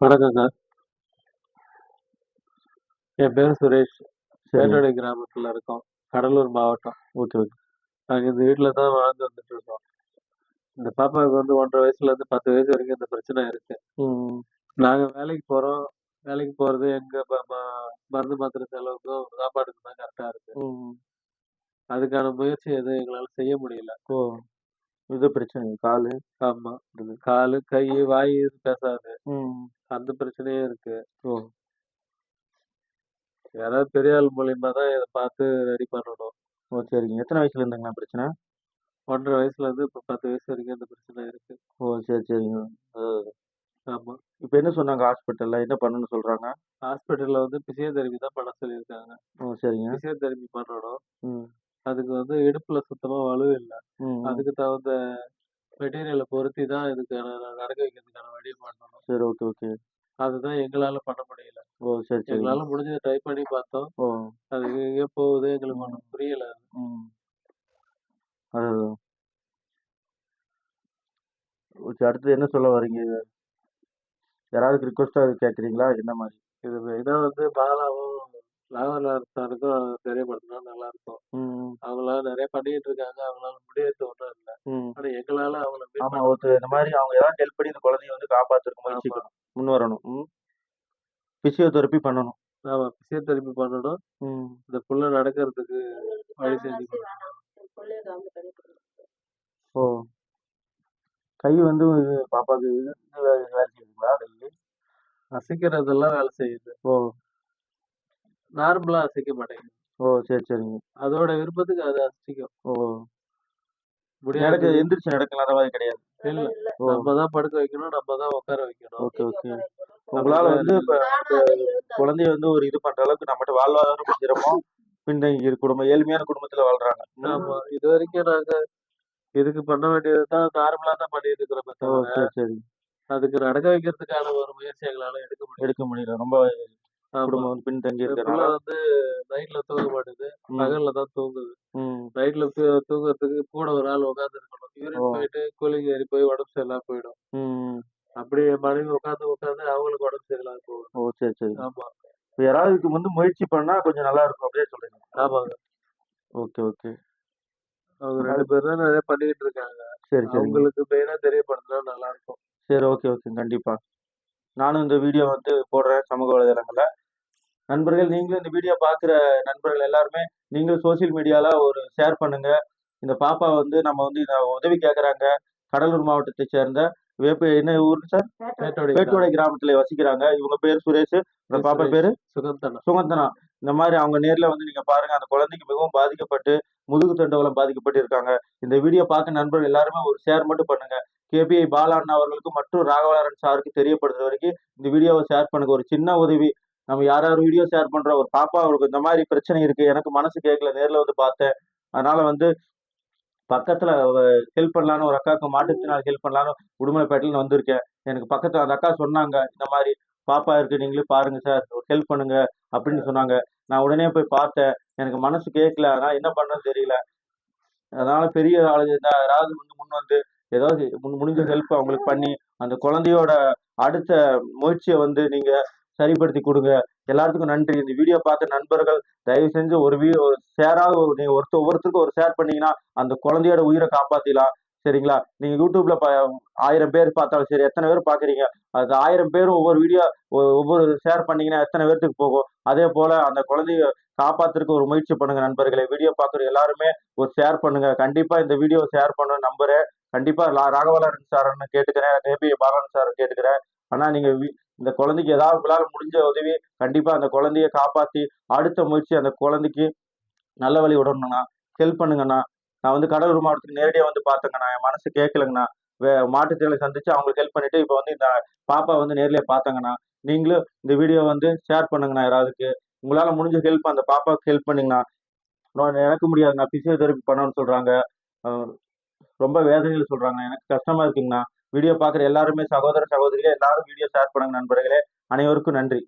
வணக்கங்க. என் பேர் சுரேஷ். சரி. வேட்டோடை கிராமத்துல இருக்கோம். கடலூர் மாவட்டம் ஓகே ஓகே நாங்க இந்த வீட்டுல தான் வாழ்ந்து வந்துட்டு இருக்கோம். இந்த பாப்பாவுக்கு வந்து ஒன்றரை வயசுல இருந்து பத்து வயசு வரைக்கும் இந்த பிரச்சனை இருக்கு. ம். நாங்க வேலைக்கு போறோம். வேலைக்கு போறது எங்க ப- ம- மருந்து மாத்திரை செலவுக்கும் சாப்பாடுக்கு தான் கரெக்டா இருக்கு. அதுக்கான முயற்சி எதுவும் எங்களால செய்ய முடியல. ஓ. இது பிரச்சனை. காலு. ஆமா. காலு கை வாய் இது பேசாது. ம். அந்த பிரச்சனையும் இருக்கு. ஓ. யாராவது பெரிய ஆள் மூலியமா தான் இதை பார்த்து ரெடி பண்ணணும். ஓ சரிங்க. எத்தனை வயசுல இருந்துங்கண்ணா பிரச்சனை? ஒன்றரை வயசுல இருந்து இப்ப பத்து வயசு வரைக்கும் இந்த பிரச்சனை இருக்கு. ஓ சரி சரிங்க. ஆமா. இப்போ என்ன சொன்னாங்க ஹாஸ்பிட்டல்ல? என்ன பண்ணணும்னு சொல்றாங்க? ஹாஸ்பிட்டல்ல வந்து பிசியோதெரபி தான் பண்ண சொல்லியிருக்காங்க. ஓ சரிங்க. பிசியோதெரபி பண்ணணும். ம். அதுக்கு வந்து இடுப்புல சுத்தமா வலு இல்லை. ம் ம். அதுக்கு தகுந்த மெட்டீரியலை பொருத்தி தான் இதுக்கான நடக்க வைக்கிறதுக்கான வழி பண்ணணும் சரி ஓகே ஓகே. அதுதான் எங்களால பண்ண முடியல. ஓ சரி சரி. எங்களால முடிஞ்சதை ட்ரை பண்ணி பார்த்தோம். ஓ. அது எங்கே போகுது எங்களுக்கு ஒன்றும் புரியல ம். அது ஓகே அடுத்து என்ன சொல்ல வரீங்க இது யாராவது ரிக்வஸ்ட்டாக கேட்குறீங்களா என்ன மாதிரி? இது மெயினா வந்து பாலாவும் லாகவலாருக்கும் தெரியப்படுத்தினா நல்லா இருக்கும் ம் அவங்களால நிறைய பண்ணிட்டு இருக்காங்க அவங்களால முடியாது ஒன்றும் இல்லை. ம். ஆனா எங்களால அவங்கள ஆமா இந்த மாதிரி அவங்க ஏதாவது ஹெல்ப் பண்ணி இந்த குழந்தைய வந்து காப்பாத்துறதுக்கு முயற்சிக்கணும். முன் வரணும் பிசியோதெரப்பி பண்ணணும். ஆமா பிசியோதெரபி பண்ணணும். ம். இந்த புள்ள நடக்கிறதுக்கு வழி செஞ்சு ஓ. கை வந்து பாப்பாக்கு இது வேலை செய்யுதுங்களா? அசைக்கிறதெல்லாம் வேலை செய்யுது. ஓ. நார்மலா அசைக்க மாட்டேங்குது ஓ சரி சரிங்க. அதோட விருப்பத்துக்கு அது அசைக்கும். ஓ முடியாது. நடக்க எந்திரிச்சு நடக்கலாம் அந்த மாதிரி கிடையாது. இல்ல ஓ. நம்ம தான் படுக்க வைக்கணும் நம்ம தான் உட்கார வைக்கணும். Okay okay. உங்களால வந்து இப்ப குழந்தைய வந்து ஒரு இது பண்ற அளவுக்கு நம்மகிட்ட வாழ்வாதாரம் சிரமம் பின்தங்கி இருக்கு குடும்பம் ஏழ்மையான குடும்பத்துல வாழ்றாங்க. ம். ஆமா. இது வரைக்கும் நாங்க இதுக்கு பண்ண வேண்டியது தான் நார்மலா தான் பண்ணிட்டு இருக்கிறோமே ஓ சரி சரி. அதுக்கு நடக்க வைக்கிறதுக்கான ஒரு முயற்சி எங்களால எடுக்க முடியும் எடுக்க முடியல. ரொம்ப குடும்பம் இந்த புள்ள இருக்கிறனால வந்து நைட்ல தூங்க மாட்டேது பகல்ல தான் தூங்குது. நைட்ல தூங்குறதுக்கு கூட ஒரு ஆள் உட்காந்து இருக்கணும் யூரின் போயிட்டு கூலிங் ஏறி போய் உடம்பு சரியில்லாம போயிடும். அப்படி மனைவி உட்காந்து உட்காந்து அவங்களுக்கு உடம்பு சரியில்லாம போகும். ஓ சரி சரி. ஆமா. யாராவது இதுக்கு வந்து முயற்சி பண்ணா கொஞ்சம் நல்லா இருக்கும் அப்படியே சொல்றீங்க. ஆமாங்க. Okay okay. அவங்க ரெண்டு பேரும் தான் நிறைய பண்ணிக்கிட்டு இருக்காங்க. சரி சரிங்க. அவங்களுக்கு மெயினா தெரியப்படுத்தினா நல்லா இருக்கும். சரி ஓகே ஓகே. கண்டிப்பா. நானும் இந்த வீடியோ வந்து போடுறேன் சமூக வலைதளங்கள்ல. நண்பர்கள் நீங்களும் இந்த வீடியோ பார்க்குற நண்பர்கள் எல்லாருமே நீங்களும் சோஷியல் மீடியால ஒரு ஷேர் பண்ணுங்க. இந்த பாப்பா வந்து நம்ம வந்து இத உதவி கேட்குறாங்க கடலூர் மாவட்டத்தை சேர்ந்த வேப்ப என்ன ஊர் சார்? பேட்டோடி கிராமத்துல வசிக்கிறாங்க. இவங்க பேர் சுரேஷ். இந்த பாப்பா பேரு? சுகந்தனா. சுகந்தனா. இந்த மாதிரி அவங்க நேர்ல வந்து நீங்க பாருங்க. அந்த குழந்தைக்கு மிகவும் பாதிக்கப்பட்டு முதுகு தண்டவலம் பாதிக்கப்பட்டு இருக்காங்க. இந்த வீடியோ பார்க்க நண்பர்கள் எல்லாருமே ஒரு ஷேர் மட்டும் பண்ணுங்க. கேபிஐ பாலாண்ணா அவர்களுக்கு மற்றும் ராகவலரன் சாருக்கு தெரியப்படுத்துற வரைக்கும் இந்த வீடியோவை ஷேர் பண்ணுங்க. ஒரு சின்ன உதவி நம்ம யார் யார் வீடியோ ஷேர் பண்றோம் ஒரு பாப்பா அவருக்கு இந்த மாதிரி பிரச்சனை இருக்கு எனக்கு மனசு கேட்கல நேர்ல வந்து பார்த்தேன். அதனால வந்து பக்கத்துல ஹெல்ப் பண்ணலான்னு ஒரு அக்காவுக்கு மாற்றுத்திறனாளி ஹெல்ப் பண்ணலான்னு உடுமலைப்பேட்டையில வந்திருக்கேன். எனக்கு பக்கத்துல அந்த அக்கா சொன்னாங்க இந்த மாதிரி பாப்பா இருக்கு நீங்களே பாருங்க சார் ஒரு ஹெல்ப் பண்ணுங்க அப்படின்னு சொன்னாங்க. நான் உடனே போய் பார்த்தேன் எனக்கு மனசு கேட்கல அதனால என்ன பண்றதுன்னு தெரியல. அதனால பெரிய ஆளுங்க யாராவது வந்து முன் வந்து ஏதாவது முடிஞ்ச ஹெல்ப் அவங்களுக்கு பண்ணி அந்த குழந்தையோட அடுத்த முயற்சியை வந்து நீங்க சரிப்படுத்தி கொடுங்க. எல்லாத்துக்கும் நன்றி. இந்த வீடியோ பார்த்த நண்பர்கள் தயவு செஞ்சு ஒரு வீடியோ ஷேராக நீங்கள் ஒருத்தர் ஒவ்வொருத்தருக்கும் ஒரு ஷேர் பண்ணீங்கன்னா அந்த குழந்தையோட உயிரை காப்பாத்திடலாம். சரிங்களா? நீங்க யூடியூப்ல ஆயிரம் பேர் பார்த்தாலும் சரி எத்தனை பேர் பாக்குறீங்க அது ஆயிரம் பேரும் ஒவ்வொரு வீடியோ ஒவ்வொரு ஷேர் பண்ணீங்கன்னா எத்தனை பேர்த்துக்கு போகும்? அதே போல அந்த குழந்தைய காப்பாத்துறதுக்கு ஒரு முயற்சி பண்ணுங்க நண்பர்களே. வீடியோ பார்க்குற எல்லாருமே ஒரு ஷேர் பண்ணுங்க. கண்டிப்பாக இந்த வீடியோ ஷேர் பண்ண நம்புறேன். கண்டிப்பா லா- ராகவலரன் சார்னு கேட்டுக்கிறேன். ஏபி பாலன் சார் கேட்டுக்கிறேன். ஆனா நீங்க வி- இந்த குழந்தைக்கு ஏதாவது உங்களால முடிஞ்ச உதவி கண்டிப்பா அந்த குழந்தைய காப்பாத்தி அடுத்த முயற்சி அந்த குழந்தைக்கு நல்ல வழி விடணும்ண்ணா ஹெல்ப் பண்ணுங்கண்ணா. நான் வந்து கடலூர் மாவட்டத்துக்கு நேரடியாக வந்து பார்த்தேங்கண்ணா. என் மனசு கேட்கலங்கண்ணா வே மாற்றுத்திறனை சந்திச்சு அவங்களுக்கு ஹெல்ப் பண்ணிட்டு இப்போ வந்து இந்த பாப்பா வந்து நேரில் பார்த்தேங்கண்ணா. நீங்களும் இந்த வீடியோ வந்து ஷேர் பண்ணுங்கண்ணா யாராவதுக்கு உங்களால முடிஞ்ச ஹெல்ப் அந்த பாப்பாவுக்கு ஹெல்ப் பண்ணுங்கண்ணா எனக்கு முடியாதுண்ணா. பிசியோதெரபி பண்ணணும்னு சொல்றாங்க. ரொம்ப வேதனைகள் சொல்றாங்க. எனக்கு கஷ்டமா இருக்குங்கண்ணா. வீடியோ பார்க்குற எல்லாருமே சகோதர சகோதரிகளே எல்லாரும் வீடியோ ஷேர் பண்ணுங்க நண்பர்களே. அனைவருக்கும் நன்றி.